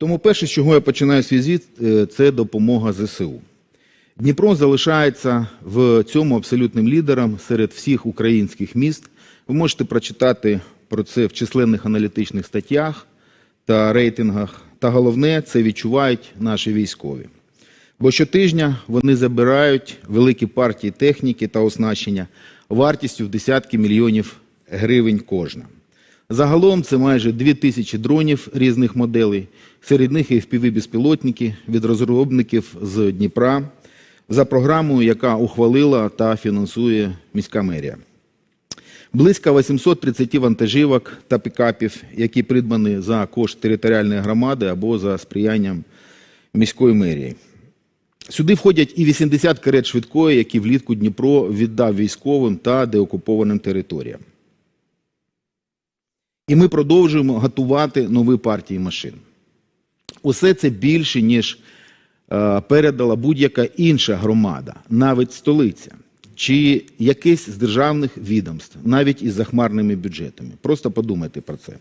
Тому перше, з чого я починаю свій звіт, е, це допомога ЗСУ. Дніпро залишається в цьому абсолютним лідером серед всіх українських міст. Ви можете прочитати про це в численних аналітичних статтях та рейтингах. Та головне, це відчувають наші військові. Бо щотижня вони забирають великі партії техніки та оснащення вартістю в десятки мільйонів гривень кожна. Загалом це майже 2 тисячі дронів різних моделей, серед них і FPV-безпілотники від розробників з Дніпра за програмою, яка ухвалила та фінансує міська мерія. Близько 830 вантажівок та пікапів, які придбані за кошт територіальної громади або за сприянням міської мерії. Сюди входять і 80 карет швидкої, які влітку Дніпро віддав військовим та деокупованим територіям. І ми продовжуємо готувати нові партії машин. Усе це більше, ніж е, передала будь-яка інша громада, навіть столиця, чи якесь з державних відомств, навіть із захмарними бюджетами. Просто подумайте про це.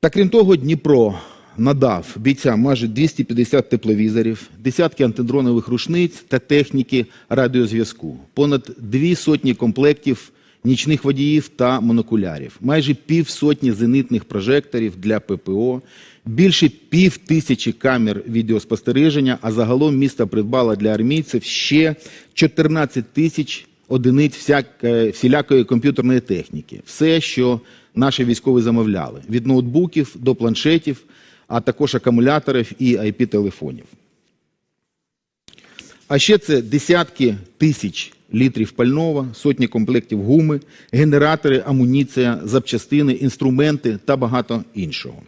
Та крім того, Дніпро надав бійцям майже 250 тепловізорів, десятки антидронових рушниць та техніки радіозв'язку, понад дві сотні комплектів нічних водіїв та монокулярів, майже півсотні зенитних прожекторів для ППО, більше пів тисячі камер відеоспостереження, а загалом місто придбало для армійців ще 14 тисяч одиниць всяк- всілякої комп'ютерної техніки. Все, що наші військові замовляли: від ноутбуків до планшетів, а також акумуляторів і IP-телефонів. А ще це десятки тисяч літрів пального, сотні комплектів гуми, генератори, амуніція, запчастини, інструменти та багато іншого.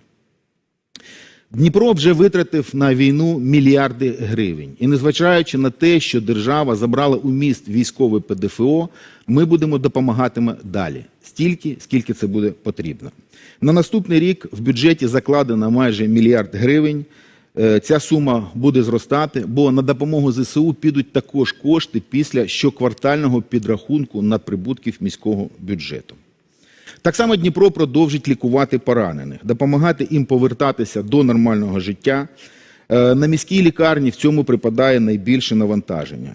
Дніпро вже витратив на війну мільярди гривень. І незважаючи на те, що держава забрала у міст військове ПДФО, ми будемо допомагатиме далі, стільки, скільки це буде потрібно. На наступний рік в бюджеті закладено майже мільярд гривень. Е, Ця сума буде зростати, бо на допомогу ЗСУ підуть також кошти після щоквартального підрахунку надприбутків міського бюджету. Так само Дніпро продовжить лікувати поранених, допомагати їм повертатися до нормального життя. Е, На міській лікарні в цьому припадає найбільше навантаження.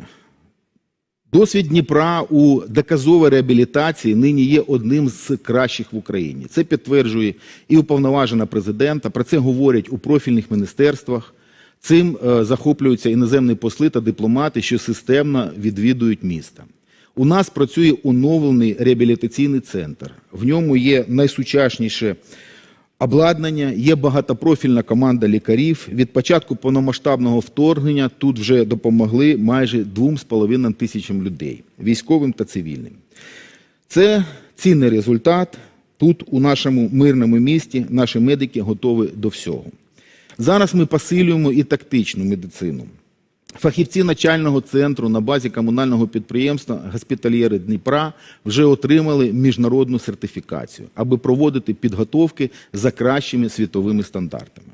Досвід Дніпра у доказовій реабілітації нині є одним з кращих в Україні. Це підтверджує і уповноважена президента. Про це говорять у профільних міністерствах. Цим е, захоплюються іноземні посли та дипломати, що системно відвідують міста. У нас працює оновлений реабілітаційний центр. В ньому є найсучасніше обладнання, є багатопрофільна команда лікарів. Від початку повномасштабного вторгнення тут вже допомогли майже 2,5 тисячам людей, військовим та цивільним. Це цінний результат. Тут, у нашому мирному місті, наші медики готові до всього. Зараз ми посилюємо і тактичну медицину. Фахівці начального центру на базі комунального підприємства Госпітальєри Дніпра вже отримали міжнародну сертифікацію, аби проводити підготовки за кращими світовими стандартами.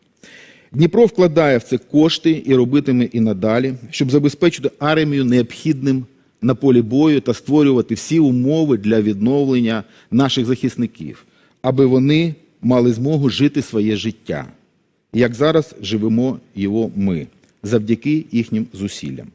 Дніпро вкладає в це кошти і робитиме і надалі, щоб забезпечити армію необхідним на полі бою та створювати всі умови для відновлення наших захисників, аби вони мали змогу жити своє життя, як зараз живемо його ми, завдяки їхнім зусиллям.